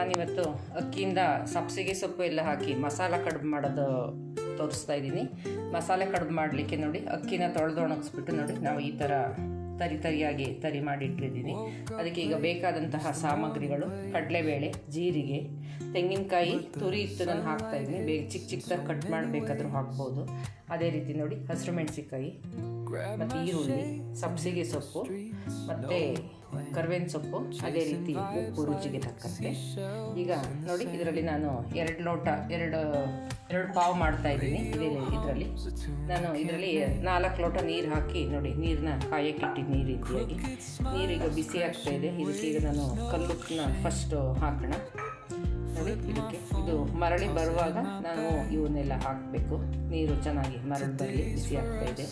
ನಾನಿವತ್ತು ಅಕ್ಕಿಯಿಂದ ಸಬ್ಸಿಗೆ ಸೊಪ್ಪು ಎಲ್ಲ ಹಾಕಿ ಮಸಾಲ ಕಡುಬು ಮಾಡೋದು ತೋರಿಸ್ತಾ ಇದ್ದೀನಿ. ಮಸಾಲೆ ಕಡುಬು ಮಾಡಲಿಕ್ಕೆ ನೋಡಿ, ಅಕ್ಕಿನ ತೊಳೆದು ಒಣಗಿಸ್ಬಿಟ್ಟು ನೋಡಿ, ನಾವು ಈ ಥರ ತರಿ ತರಿಯಾಗಿ ತರಿ ಮಾಡಿಟ್ಟಿದ್ದೀನಿ ಅದಕ್ಕೆ ಈಗ ಬೇಕಾದಂತಹ ಸಾಮಗ್ರಿಗಳು, ಕಡಲೆಬೇಳೆ, ಜೀರಿಗೆ, ತೆಂಗಿನಕಾಯಿ, ತುರಿ ಇತ್ತು ನಾನು ಹಾಕ್ತಾ ಇದ್ದೀನಿ. ಬೇಗ ಚಿಕ್ಕ ಚಿಕ್ಕದಾಗಿ ಕಟ್ ಮಾಡಬೇಕಾದ್ರೂ ಹಾಕ್ಬೋದು. ಅದೇ ರೀತಿ ನೋಡಿ, ಹಸಿರು ಮೆಣಸಿನ್ಕಾಯಿ, ಮತ್ತು ಈರುಳ್ಳಿ ಸಬ್ಸಿಗೆ ಸೊಪ್ಪು, ಮತ್ತು ಕರ್ಬೇವಿನ ಸೊಪ್ಪು, ಅದೇ ರೀತಿ ಉಪ್ಪು, ರುಚಿಗೆ ತಕ್ಕಂತೆ. ಈಗ ನೋಡಿ, ಇದರಲ್ಲಿ ನಾನು ಎರಡು ಲೋಟ, ಎರಡು ಎರಡು ಪಾವು ಮಾಡ್ತಾ ಇದ್ದೀನಿ. ಇದೇ ಇದರಲ್ಲಿ. ನಾನು ಇದರಲ್ಲಿ ನಾಲ್ಕು ಲೋಟ ನೀರು ಹಾಕಿ ನೋಡಿ ನೀರನ್ನ ಕಾಯಕ್ಕೆ ಇಟ್ಟಿದ್ದೀನಿ ನೀರು ರೀತಿಯಾಗಿ. ನೀರೀಗ ಬಿಸಿ ಆಗ್ತಾ ಇದೆ. ಇದಕ್ಕೆ ಈಗ ನಾನು ಕಲ್ಲುಪ್ಪನ್ನ ಫಸ್ಟು ಹಾಕೋಣ. ನೋಡಿ ಇದಕ್ಕೆ ಇದು ಮರಳಿ ಬರುವಾಗ ನಾನು ಇವನ್ನೆಲ್ಲ ಹಾಕಬೇಕು. ನೀರು ಚೆನ್ನಾಗಿ ಮರಳಿ ಬರಲಿ ಬಿಸಿ ಆಗ್ತಾ ಇದೆ.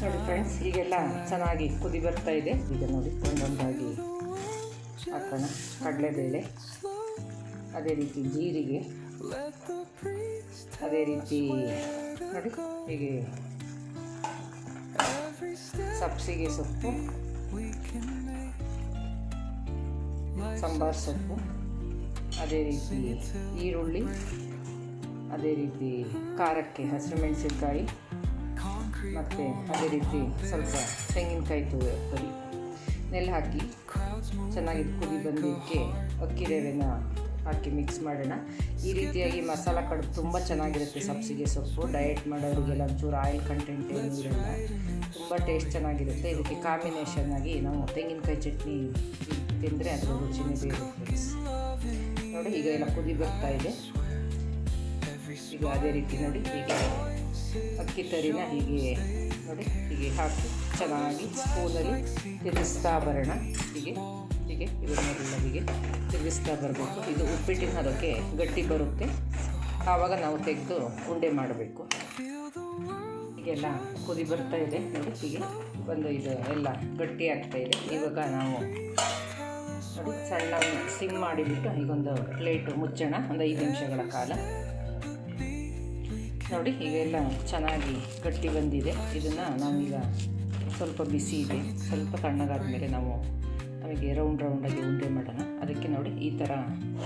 ನೋಡಿ ಫ್ರೆಂಡ್ಸ್ ಈಗೆಲ್ಲ ಚೆನ್ನಾಗಿ ಕುದಿ ಬರ್ತಾ ಇದೆ. ಈಗ ನೋಡಿ ಒಂದೊಂದಾಗಿ ಹಾಕೋಣ. ಕಡಲೆಬೇಳೆ ಅದೇ ರೀತಿ ಜೀರಿಗೆ ಅದೇ ರೀತಿ ನೋಡಿ ಹೀಗೆ ಸಬ್ಸಿಗೆ ಸೊಪ್ಪು ಸಾಂಬಾರು ಸೊಪ್ಪು. ಅದೇ ರೀತಿ ಈರುಳ್ಳಿ, ಅದೇ ರೀತಿ ಖಾರಕ್ಕೆ ಹಸಿರು ಮೆಣಸಿನಕಾಯಿ, ಮತ್ತು ಅದೇ ರೀತಿ ಸ್ವಲ್ಪ ತೆಂಗಿನಕಾಯಿ ತುರಿ ನೆಲ್ಲ ಹಾಕಿ ಚೆನ್ನಾಗಿ ಕುದಿ ಬಂದಿದ್ದಕ್ಕೆ ಅಕ್ಕಿ ರವೆನ ಹಾಕಿ ಮಿಕ್ಸ್ ಮಾಡೋಣ. ಈ ರೀತಿಯಾಗಿ ಮಸಾಲ ಕಡು ತುಂಬ ಚೆನ್ನಾಗಿರುತ್ತೆ ಸಬ್ಸಿಗೆ ಸೊಪ್ಪು. ಡಯಟ್ ಮಾಡೋರಿಗೆಲ್ಲ ಒಂಚೂರು ಆಯಿಲ್ ಕಂಟೆಂಟ್ ಏನು ತುಂಬ ಟೇಸ್ಟ್ ಚೆನ್ನಾಗಿರುತ್ತೆ. ಇದಕ್ಕೆ ಕಾಂಬಿನೇಷನ್ ಆಗಿ ನಾವು ತೆಂಗಿನಕಾಯಿ ಚಟ್ನಿ ತಿಂದರೆ ಅದರ ರುಚಿನೇ ಬೇರೆ ನೋಡಿ, ಈಗ ಎಲ್ಲ ಕುದಿ ಬರ್ತಾ ಇದೆ. ಈಗ ಅದೇ ರೀತಿ ನೋಡಿ, ಹೀಗೆ ಅಕ್ಕಿ ತರಿನ ಹೀಗೆ ನೋಡಿ, ಹೀಗೆ ಹಾಕಿ ಚೆನ್ನಾಗಿ ಸ್ಪೂನಲ್ಲಿ ತಿರುಗಿಸ್ತಾ ಬರೋಣ. ಹೀಗೆ ಹೀಗೆ ಇವನ್ನೆಲ್ಲ ಹೀಗೆ ತಿರುಗಿಸ್ತಾ ಬರಬೇಕು. ಇದು ಉಪ್ಪಿಟ್ಟಿನ ಹದಕ್ಕೆ ಗಟ್ಟಿ ಬರುತ್ತೆ. ಆವಾಗ ನಾವು ತೆಗೆದು ಉಂಡೆ ಮಾಡಬೇಕು. ಹೀಗೆಲ್ಲ ಕುದಿ ಬರ್ತಾ ಇದೆ. ನೋಡಿ, ಹೀಗೆ ಒಂದು ಇದು ಎಲ್ಲ ಗಟ್ಟಿ ಆಗ್ತಾ ಇದೆ. ಇವಾಗ ನಾವು ಸಣ್ಣ ಸಿಮ್ ಮಾಡಿಬಿಟ್ಟು ಈಗೊಂದು ಪ್ಲೇಟು ಮುಚ್ಚೋಣ, ಒಂದು ಐದು ನಿಮಿಷಗಳ ಕಾಲ. ನೋಡಿ ಹೀಗೆಲ್ಲ ಚೆನ್ನಾಗಿ ಗಟ್ಟಿ ಬಂದಿದೆ. ಇದನ್ನು ನಾವೀಗ ಸ್ವಲ್ಪ ಬಿಸಿ ಇದೆ. ಸ್ವಲ್ಪ ತಣ್ಣಗಾದ ಮೇಲೆ ನಾವು ನಮಗೆ ರೌಂಡ್ ರೌಂಡಾಗಿ ಉಂಡೆ ಮಾಡೋಣ. ಅದಕ್ಕೆ ನೋಡಿ, ಈ ಥರ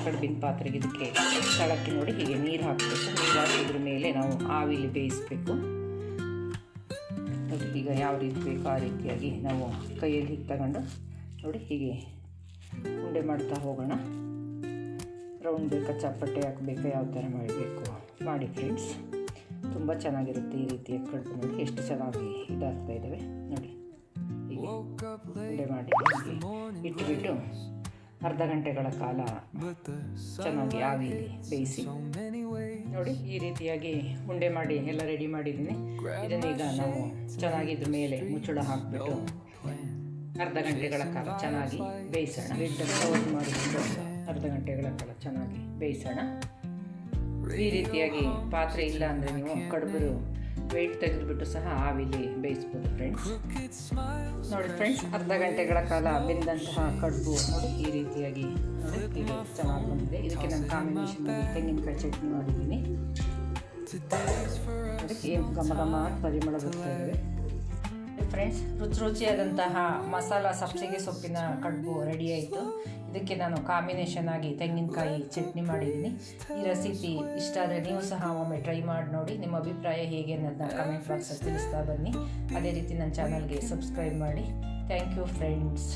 ಕಡುಬಿನ ಪಾತ್ರೆಗೆ ಇದಕ್ಕೆ ಸ್ಥಳಕ್ಕೆ ನೋಡಿ, ಹೀಗೆ ನೀರು ಹಾಕಬೇಕು. ನೀರು ಹಾಕಿದ್ರ ಮೇಲೆ ನಾವು ಆವಿಲಿ ಬೇಯಿಸಬೇಕು. ನೋಡಿ, ಈಗ ಯಾವ ರೀತಿ ಬೇಕೋ ಆ ರೀತಿಯಾಗಿ ನಾವು ಕೈಯಲ್ಲಿ ತಗೊಂಡು ನೋಡಿ, ಹೀಗೆ ಉಂಡೆ ಮಾಡ್ತಾ ಹೋಗೋಣ. ರೌಂಡ್ ಬೇಕಾ ಚಪ್ಪಟ್ಟೆ ಹಾಕಬೇಕಾ, ಯಾವ ಥರ ಮಾಡಬೇಕು ಮಾಡಿ ಫ್ರೆಂಡ್ಸ್ ತುಂಬ ಚೆನ್ನಾಗಿರುತ್ತೆ ಈ ರೀತಿಯ ಕಡುಬು ನೋಡಿ ಎಷ್ಟು ಚೆನ್ನಾಗಿ ಇದಾಗ್ತಾ ಇದ್ದಾವೆ ನೋಡಿ. ಉಂಡೆ ಮಾಡಿ ಇಟ್ಬಿಟ್ಟು ಅರ್ಧ ಗಂಟೆಗಳ ಕಾಲ ಚೆನ್ನಾಗಿ ಆವಿಲಿ ಬೇಯಿಸಿ ನೋಡಿ ಈ ರೀತಿಯಾಗಿ ಉಂಡೆ ಮಾಡಿ ಎಲ್ಲ ರೆಡಿ ಮಾಡಿದ್ದೀನಿ. ಇದನ್ನೀಗ ನಾವು ಚೆನ್ನಾಗಿ ಇದ್ರ ಮೇಲೆ ಮುಚ್ಚಳ ಹಾಕಿಬಿಟ್ಟು ಅರ್ಧ ಗಂಟೆಗಳ ಕಾಲ ಚೆನ್ನಾಗಿ ಬೇಯಿಸೋಣ. ಲಿಡ್ ಕ್ಲೋಸ್ ಮಾಡಿಕೊಂಡು ಅರ್ಧ ಗಂಟೆಗಳ ಕಾಲ ಚೆನ್ನಾಗಿ ಬೇಯಿಸೋಣ. ಈ ರೀತಿಯಾಗಿ ಪಾತ್ರೆ ಇಲ್ಲ ಅಂದರೆ ನೀವು ಕಡುಬರು ವೆಯ್ಟ್ ತೆಗೆದುಬಿಟ್ಟು ಸಹ ಆವಿಲಿ ಬೇಯಿಸ್ಬೋದು ಫ್ರೆಂಡ್ಸ್ ನೋಡಿ ಫ್ರೆಂಡ್ಸ್ ಅರ್ಧ ಗಂಟೆಗಳ ಕಾಲ ಬೆಂದಂತಹ ಕಡುಬು ನೋಡಿ ಈ ರೀತಿಯಾಗಿ ನೋಡಿ ಚೆನ್ನಾಗಿ ಬಂದಿದೆ. ಇದಕ್ಕೆ ನಾನು ಕಾಂಬಿನೇಷನ್ ತೆಂಗಿನಕಾಯಿ ಚಟ್ನಿ ಮಾಡಿದ್ದೀನಿ. ಅದಕ್ಕೆ ಏನು ಘಮ ಘಮ ಪರಿಮಳ ಬರ್ತಾ ಇದೆ. ಫ್ರೆಂಡ್ಸ್ ರುಚಿ ರುಚಿಯಾದಂತಹ ಮಸಾಲ ಸಬ್ಸಿಗೆ ಸೊಪ್ಪಿನ ಕಡುಬು ರೆಡಿ ಆಯಿತು. ಇದಕ್ಕೆ ನಾನು ಕಾಂಬಿನೇಷನ್ ಆಗಿ ತೆಂಗಿನಕಾಯಿ ಚಟ್ನಿ ಮಾಡಿದ್ದೀನಿ. ಈ ರೆಸಿಪಿ ಇಷ್ಟ ಆದರೆ ನೀವು ಸಹ ಒಮ್ಮೆ ಟ್ರೈ ಮಾಡಿ ನೋಡಿ. ನಿಮ್ಮ ಅಭಿಪ್ರಾಯ ಹೇಗೆ ಅನ್ನೋದನ್ನ ಕಮೆಂಟ್ ಬಾಕ್ಸಲ್ಲಿ ತಿಳಿಸ್ತಾ ಬನ್ನಿ. ಅದೇ ರೀತಿ ನನ್ನ ಚಾನಲ್ಗೆ ಸಬ್ಸ್ಕ್ರೈಬ್ ಮಾಡಿ. Thank you friends